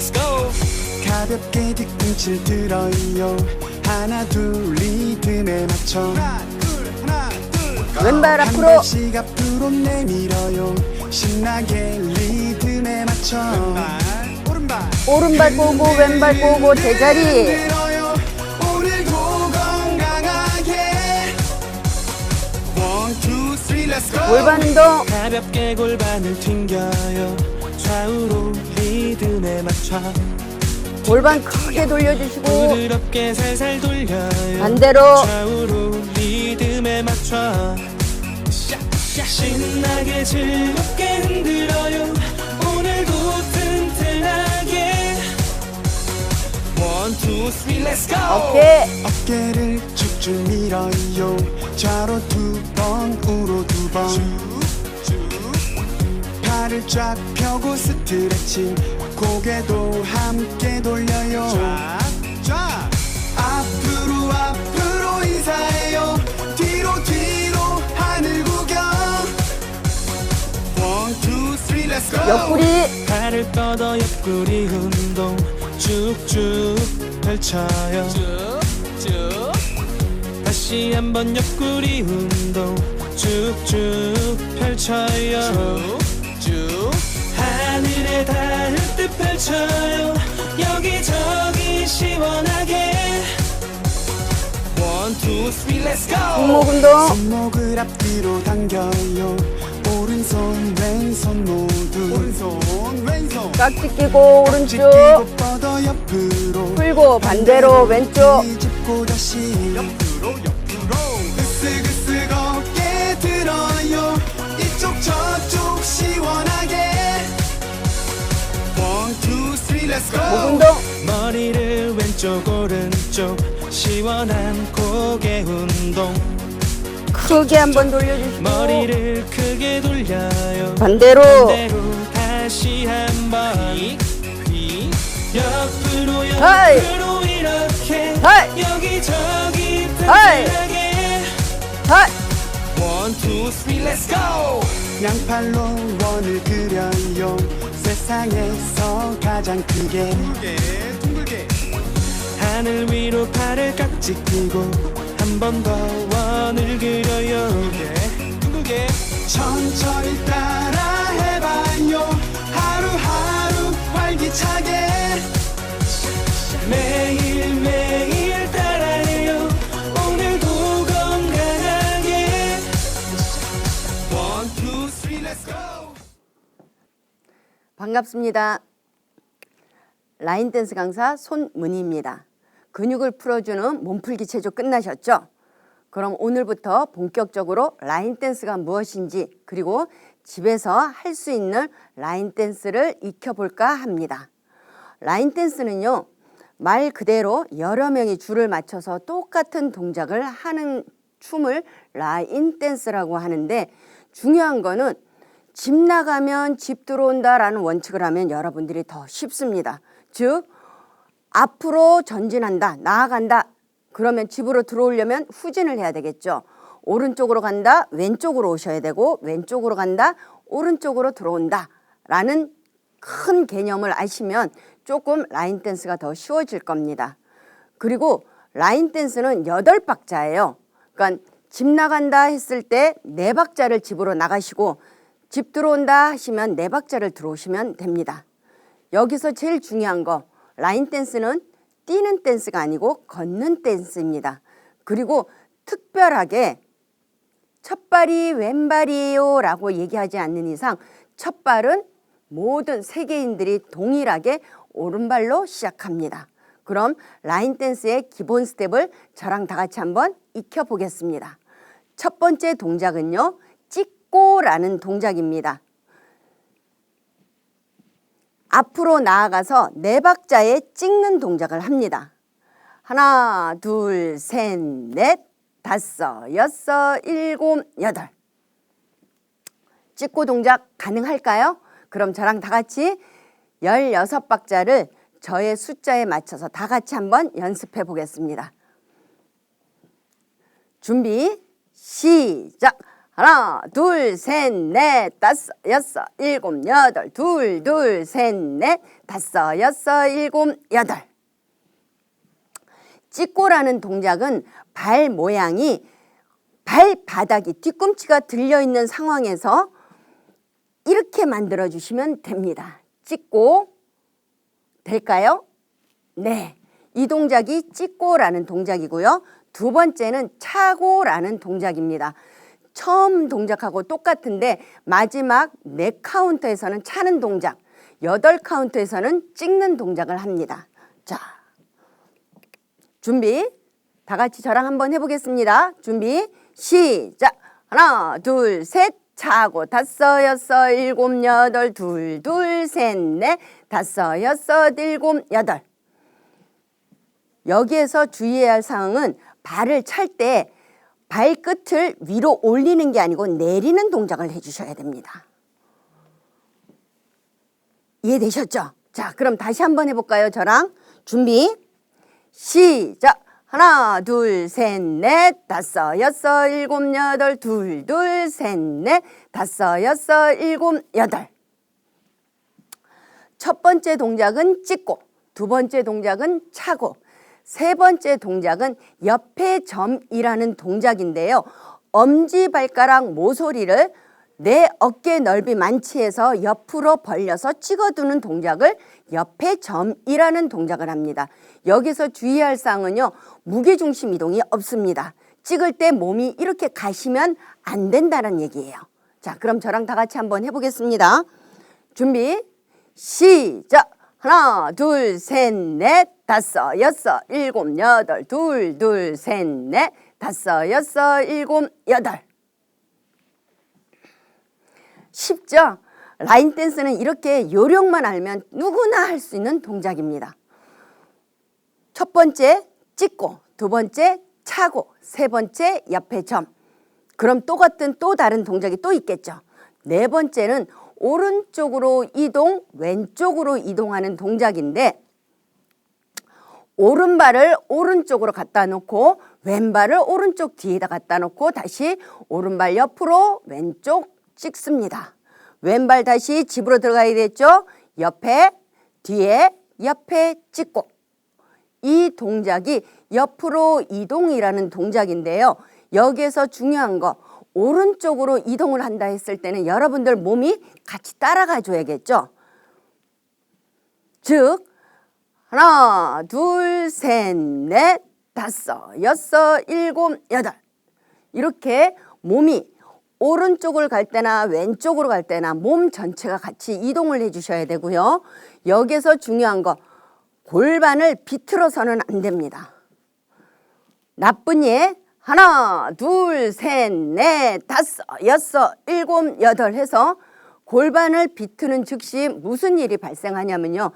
자, let's go. 가볍게 뒤꿈치를 들어요. 하나 둘 리듬에 맞춰. 하나 둘 하나 둘 왼발 한 앞으로. 발씩 앞으로 내밀어요. 신나게 리듬에 맞춰. 오른발. 오른발 꼬고 왼발 꼬고 제자리. 들어요. 오늘도 건강하게. One, two, three, let's go. 골반 운동 가볍게 골반을 튕겨요. 좌우로 리듬에 맞춰. 골반 크게 돌려주시고 부드럽게 살살 돌려요. 반대로 좌우로 리듬에 맞춰. 신나게 즐겁게 흔들어요. 오늘도 튼튼하게. One, two, three, let's go. 어깨 어깨를 쭉쭉 밀어요 좌로 두번 우로 두번 팔을 쫙 펴고 스트레칭. 고개도 함께 돌려요. 쫙 쫙. 앞으로 앞으로 인사해요. 뒤로 뒤로 하늘 구경. One, two, three, let's go. 옆구리. 팔을 뻗어 옆구리 운동. 쭉쭉 펼쳐요. 쭉쭉. 다시 한번 옆구리 운동. 쭉쭉 펼쳐요 쭉쭉 하늘에 닿을 듯 펼쳐요. 여기저기 시원하게. One, two, three, let's go. 뒷목 운동. 손목을 앞뒤로 당겨요. 오른손 왼손 모두. 오른손 왼손. 깍지 끼고 오른쪽. 뻗어 옆으로. 풀고 반대로 왼쪽. 뒤집고 다시 옆으로 목 운동. 머리를 왼쪽 오른쪽. 시원한 고개 운동. 크게 한번 돌려주시고. 머리를 크게 돌려요. 반대로. 반대로 다시 한번. 옆으로. 옆으로 이렇게. 하이. 여기저기 하이. One, two, three, let's go 양팔로 원을 그려요. 세상에서 가장 크게. 둥글게 둥글게. 하늘 위로 팔을 깍지 끼고 한 번 더 원을 그려 반갑습니다. 라인 댄스 강사 손문희입니다. 근육을 풀어주는 몸풀기 체조 끝나셨죠? 그럼 오늘부터 본격적으로 라인 댄스가 무엇인지 그리고 집에서 할 수 있는 라인 댄스를 익혀볼까 합니다. 라인 댄스는요, 말 그대로 여러 명이 줄을 맞춰서 똑같은 동작을 하는 춤을 라인 댄스라고 하는데 중요한 거는 집 나가면 집 들어온다라는 원칙을 하면 여러분들이 더 쉽습니다. 즉, 앞으로 전진한다, 나아간다. 그러면 집으로 들어오려면 후진을 해야 되겠죠. 오른쪽으로 간다, 왼쪽으로 오셔야 되고, 왼쪽으로 간다, 오른쪽으로 들어온다. 라는 큰 개념을 아시면 조금 라인 댄스가 더 쉬워질 겁니다. 그리고 라인 댄스는 여덟 박자예요. 그러니까 집 나간다 했을 때 네 박자를 집으로 나가시고 집 들어온다 하시면 네 박자를 들어오시면 됩니다. 여기서 제일 중요한 거 라인 댄스는 뛰는 댄스가 아니고 걷는 댄스입니다. 그리고 특별하게 첫 발이 왼발이에요 라고 얘기하지 않는 이상 첫 발은 모든 세계인들이 동일하게 오른발로 시작합니다. 그럼 라인 댄스의 기본 스텝을 저랑 다 같이 한번 익혀 보겠습니다. 첫 번째 동작은요. 찍고라는 동작입니다. 앞으로 나아가서 네 박자에 찍는 동작을 합니다. 하나, 둘, 셋, 넷, 다섯, 여섯, 일곱, 여덟. 찍고 동작 가능할까요? 그럼 저랑 다 같이 16박자를 저의 숫자에 맞춰서 다 같이 한번 연습해 보겠습니다. 준비, 시작! 하나, 둘, 셋, 넷, 다섯, 여섯, 일곱, 여덟. 둘, 둘, 셋, 넷, 다섯, 여섯, 일곱, 여덟. 찍고라는 동작은 발 모양이 발바닥이 뒤꿈치가 들려 있는 상황에서 이렇게 만들어 주시면 됩니다. 찍고 될까요? 네. 이 동작이 찍고라는 동작이고요. 두 번째는 차고라는 동작입니다. 처음 동작하고 똑같은데 마지막 네 카운터에서는 차는 동작, 여덟 카운터에서는 찍는 동작을 합니다. 자, 준비. 다 같이 저랑 한번 해보겠습니다. 준비. 시작. 하나, 둘, 셋. 차고 다섯, 여섯, 일곱, 여덟, 둘, 둘, 셋, 넷, 다섯, 여섯, 일곱, 여덟. 여기에서 주의해야 할 사항은 발을 찰때 발끝을 위로 올리는 게 아니고 내리는 동작을 해주셔야 됩니다. 이해되셨죠? 자, 그럼 다시 한번 해볼까요? 저랑 준비. 시작. 하나, 둘, 셋, 넷, 다섯, 여섯, 일곱, 여덟, 둘, 둘, 셋, 넷, 다섯, 여섯, 일곱, 여덟. 첫 번째 동작은 찍고, 두 번째 동작은 차고, 세 번째 동작은 옆에 점이라는 동작인데요. 엄지발가락 모서리를 내 어깨 넓이 만치에서 옆으로 벌려서 찍어두는 동작을 옆에 점이라는 동작을 합니다. 여기서 주의할 사항은요. 무게중심 이동이 없습니다. 찍을 때 몸이 이렇게 가시면 안 된다는 얘기예요. 자, 그럼 저랑 다 같이 한번 해보겠습니다. 준비, 시작! 하나, 둘, 셋, 넷, 다섯, 여섯, 일곱, 여덟, 둘, 둘, 셋, 넷, 다섯, 여섯, 일곱, 여덟. 쉽죠? 라인 댄스는 이렇게 요령만 알면 누구나 할 수 있는 동작입니다. 첫 번째 찍고, 두 번째 차고, 세 번째 옆에 점. 그럼 또 같은 또 다른 동작이 또 있겠죠. 네 번째는 오른쪽으로 이동, 왼쪽으로 이동하는 동작인데 오른발을 오른쪽으로 갖다 놓고 왼발을 오른쪽 뒤에다 갖다 놓고 다시 오른발 옆으로 왼쪽 찍습니다. 왼발 다시 집으로 들어가야 되겠죠? 옆에, 뒤에, 옆에 찍고. 이 동작이 옆으로 이동이라는 동작인데요. 여기에서 중요한 거, 오른쪽으로 이동을 한다 했을 때는 여러분들 몸이 같이 따라가 줘야겠죠? 즉, 하나, 둘, 셋, 넷, 다섯, 여섯, 일곱, 여덟. 이렇게 몸이 오른쪽을 갈 때나 왼쪽으로 갈 때나 몸 전체가 같이 이동을 해 주셔야 되고요. 여기서 중요한 거 골반을 비틀어서는 안 됩니다. 나쁜 예 하나, 둘, 셋, 넷, 다섯, 여섯, 일곱, 여덟 해서 골반을 비트는 즉시 무슨 일이 발생하냐면요.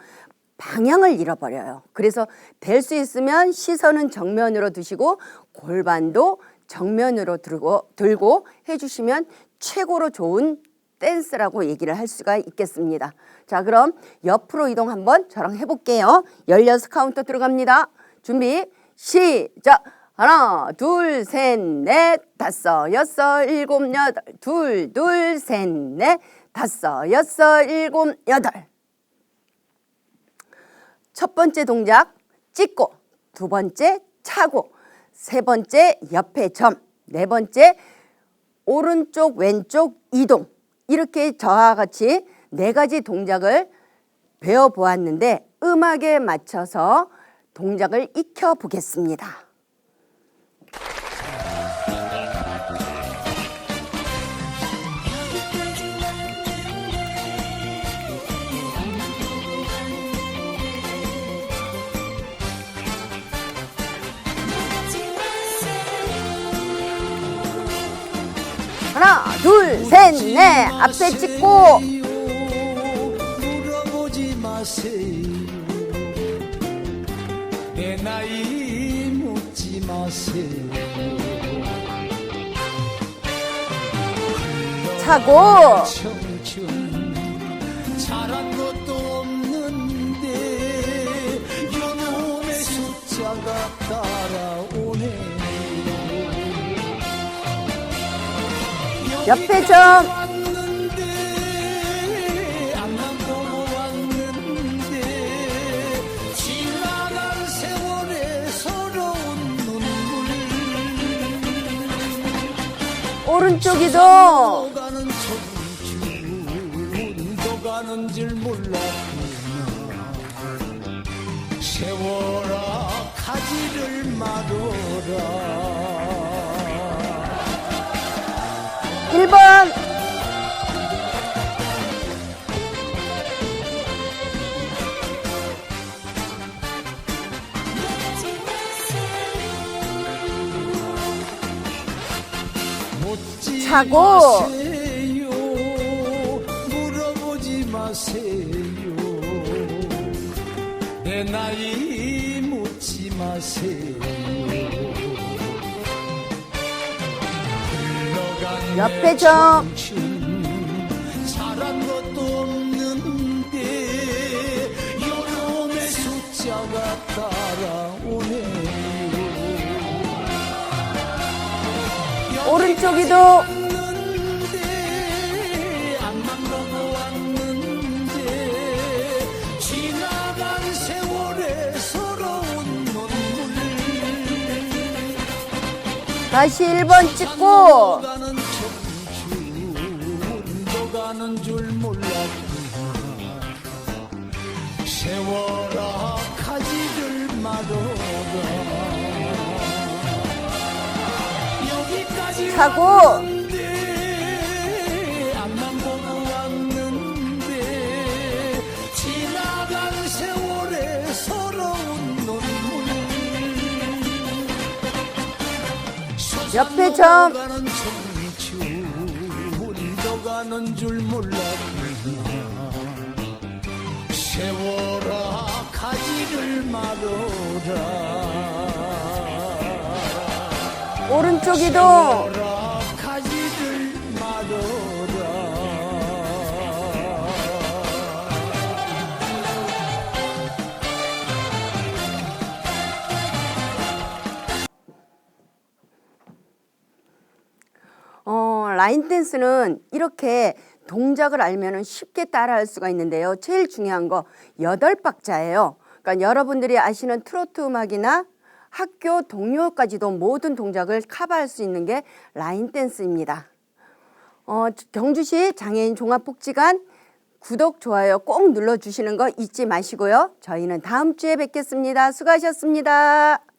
방향을 잃어버려요. 그래서 될 수 있으면 시선은 정면으로 두시고 골반도 정면으로 들고, 들고 해주시면 최고로 좋은 댄스라고 얘기를 할 수가 있겠습니다. 자, 그럼 옆으로 이동 한번 저랑 해볼게요. 16카운터 들어갑니다. 준비, 시작! 하나, 둘, 셋, 넷, 다섯, 여섯, 일곱, 여덟, 둘, 둘, 셋, 넷, 다섯, 여섯, 일곱, 여덟. 첫 번째 동작 찍고. 두 번째 차고. 세 번째 옆에 점. 네 번째 오른쪽 왼쪽 이동. 이렇게 저와 같이 네 가지 동작을 배워 보았는데 음악에 맞춰서 동작을 익혀 보겠습니다. 하나, 둘, 셋, 넷. 앞에 찍고. 물어보지 마세요. 내 나이 묻지 마세요. 차고. 잘한 것도 없는데 요놈의 숫자가 따라오네 옆에 좀 오른쪽이도 마세요. 물어보지 마세요. 내 나이 묻지 마세요. 옆에 내 좀. 잘한 것도 없는데 여름의 숫자가 따라오네 오른쪽이도. 다시 1번 찍고. 세월 눈물 옆에 점. 세월아 가지를 말어라 오른쪽이도 라인 댄스는 이렇게 동작을 알면 쉽게 따라할 수가 있는데요. 제일 중요한 거 여덟 박자예요. 그러니까 여러분들이 아시는 트로트 음악이나 학교 동요까지도 모든 동작을 커버할 수 있는 게 라인 댄스입니다. 어, 경주시 장애인 종합복지관 구독, 좋아요 꼭 눌러주시는 거 잊지 마시고요. 저희는 다음 주에 뵙겠습니다. 수고하셨습니다.